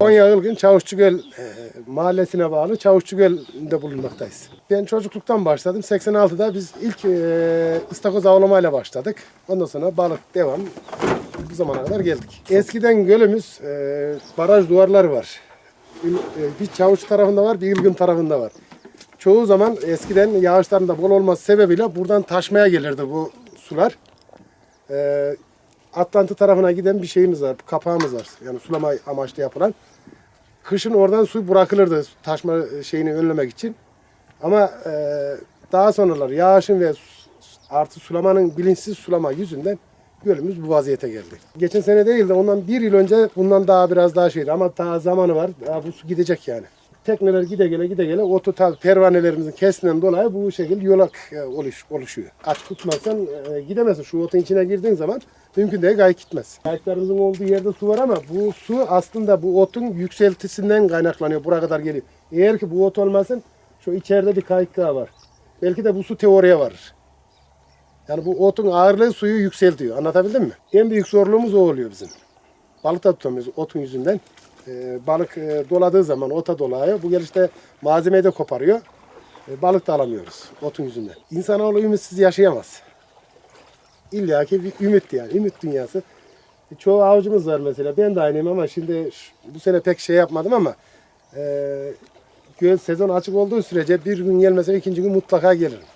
Konya Ilgın Çavuşçugöl e, mahallesine bağlı Çavuşçugöl'de bulunmaktayız. Ben çocukluktan başladım. 86'da biz ilk e, ıstakoz avlamayla başladık. Ondan sonra balık devam. Bu zamana kadar geldik. Eskiden gölümüz e, baraj duvarları var. E, Bir Çavuş tarafında var, bir Ilgın tarafında var. Çoğu zaman eskiden yağışların da bol olması sebebiyle buradan taşmaya gelirdi bu sular. E, Atlantı tarafına giden bir şeyimiz var, kapağımız var. Yani sulama amaçlı yapılan. Kışın oradan su bırakılırdı taşma şeyini önlemek için. Ama e, daha sonralar yağışın ve artı sulamanın bilinçsiz sulama yüzünden gölümüz bu vaziyete geldi. Geçen sene değil de ondan bir yıl önce bundan daha biraz daha şeydi ama daha zamanı var. Daha bu su gidecek yani. Tekneler gide gele gide gele otu tabi pervanelerimizin kesilen dolayı bu şekilde yolak e, oluş, oluşuyor. Aç tutmazsan e, gidemezsin. Şu otun içine girdiğin zaman mümkün değil gayet gitmez. Kayıklarımızın olduğu yerde su var ama bu su aslında bu otun yükseltisinden kaynaklanıyor. Buraya kadar geliyor. Eğer ki bu ot olmasın şu içeride bir kayık daha var. Belki de bu su teoriye varır. Yani bu otun ağırlığı suyu yükseltiyor. Anlatabildim mi? En büyük zorluğumuz o oluyor bizim. Balık da tutamıyoruz otun yüzünden. Ee, balık e, doladığı zaman ota dolaya. Bu gelişte malzemeyi de koparıyor. E, balık da alamıyoruz otun yüzünden. İnsanoğlu ümitsiz yaşayamaz. İlla ki bir ümit yani. Ümit dünyası. E, çoğu avcımız var mesela. Ben de aynıyım ama şimdi bu sene pek şey yapmadım ama e, göl sezon açık olduğu sürece bir gün gelmesem ikinci gün mutlaka gelirim.